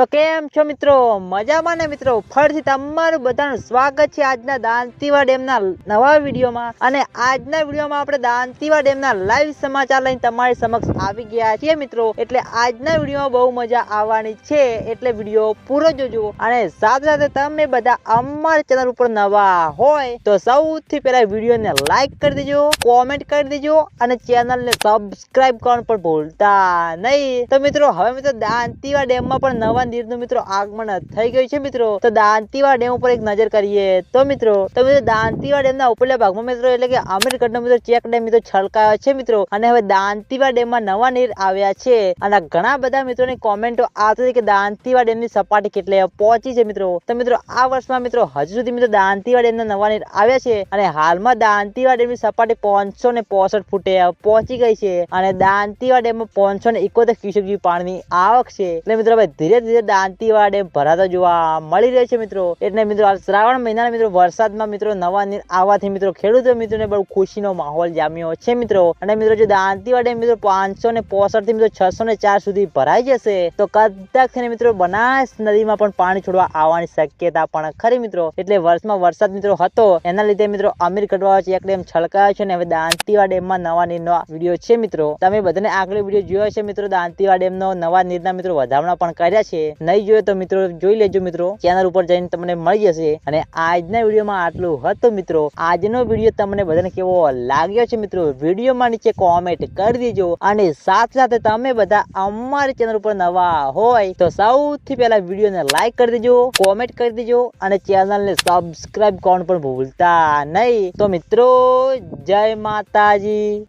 તો કેમ છો મિત્રો? મજામાં ને મિત્રો? ફરીથી તમારું બધાનું સ્વાગત છે આજના દાંતીવા ડેમના નવા વિડીયોમાં. અને આજના વિડીયોમાં આપણે દાંતીવા ડેમના લાઈવ સમાચાર લઈને તમારી સમક્ષ આવી ગયા છીએ મિત્રો. એટલે આજના વિડીયોમાં બહુ મજા આવવાની છે. એટલે વીડિયો પૂરો જોજો. અને સાથે સાથે તમે બધા અમારી ચેનલ ઉપર નવા હોય તો સૌથી પહેલા વિડીયોને લાઈક કરી દેજો, કોમેન્ટ કરી દેજો અને ચેનલને સબસ્ક્રાઇબ કરવાનું પણ ભૂલતા નહીં. તો મિત્રો, હવે મિત્રો દાંતીવા ડેમમાં પણ નવા નીરનું મિત્રો આગમન થઈ ગયું છે, મિત્રો. તો દાંતીવા ડેમ ઉપર એક નજર કરીએ તો, મિત્રો તો, મિત્રો દાંતીવા ડેમના ઉપરલા ભાગમાં, મિત્રો, એટલે કે આમિરગઢનો મિત્રો, ચેક ડેમ, મિત્રો, છલકાયો છે, મિત્રો. અને હવે દાંતીવા ડેમમાં નવા નીર આવ્યા છે. અને ઘણા બધા મિત્રોની કોમેન્ટો આવતી હતી કે દાંતીવા ડેમની સપાટી કેટલે પહોંચી છે, મિત્રો. તો, મિત્રો, આ વર્ષમાં, મિત્રો, હજુ સુધી, મિત્રો દાંતીવા ડેમના નવા નીર આવ્યા છે. અને હાલમાં દાંતીવા ડેમની સપાટી પાંચસો ને પોસઠ ફૂટે પહોંચી ગઈ છે. અને દાંતીવા ડેમમાં પાંચસો ને એકોતેર ક્યુસેક જેવી પાણીની આવક છે. એટલે, મિત્રો, હવે ધીરે ધીરે દાંતીવા ડેમ ભરાતો જોવા મળી રહ્યો છે મિત્રો. એટલે મિત્રો શ્રાવણ મહિનાના મિત્રો, વરસાદમાં મિત્રો નવા નીર આવવાથી મિત્રો ખેડૂતો મિત્રોને બહુ ખુશીનો માહોલ જામ્યો છે મિત્રો. અને મિત્રો જો દાંતીવાડે મિત્રો પાંચસો ને થી મિત્રો છસો ને ચાર સુધી ભરાઈ જશે, તો કદાચ થઈને મિત્રો બનાસ નદીમાં પણ પાણી છોડવા આવવાની શક્યતા પણ ખરી મિત્રો. એટલે વર્ષમાં વરસાદ મિત્રો હતો, એના લીધે મિત્રો અમીર કડવા છે ડેમ છલકાયો છે ને, હવે દાંતીવા ડેમમાં નવા નીરનો વીડિયો છે મિત્રો. તમે બધાને આગળ વીડિયો જોયો છે મિત્રો દાંતીવા ડેમનો નવા નીરના મિત્રો વધામણા પણ કર્યા છે. નહીં જોયો તો મિત્રો, જોઈ લેજો મિત્રો. ચેનલ ઉપર જઈને તમને મળી જશે. અને આજના વિડીયોમાં આટલું હતું મિત્રો, આજનો વીડિયો તમને બધાને કેવો લાગ્યો છે મિત્રો? વિડીયોમાં નીચે કોમેન્ટ કરી દેજો. અને સાથે સાથે તમે બધા અમારી ચેનલ ઉપર નવા હોય, તો સૌથી પહેલા વિડીયોને લાઈક કરી દેજો કોમેન્ટ કરી દેજો, અને ચેનલને સબસ્ક્રાઈબ કરવાનું પણ ભૂલતા નહીં. તો મિત્રો, જય માતાજી.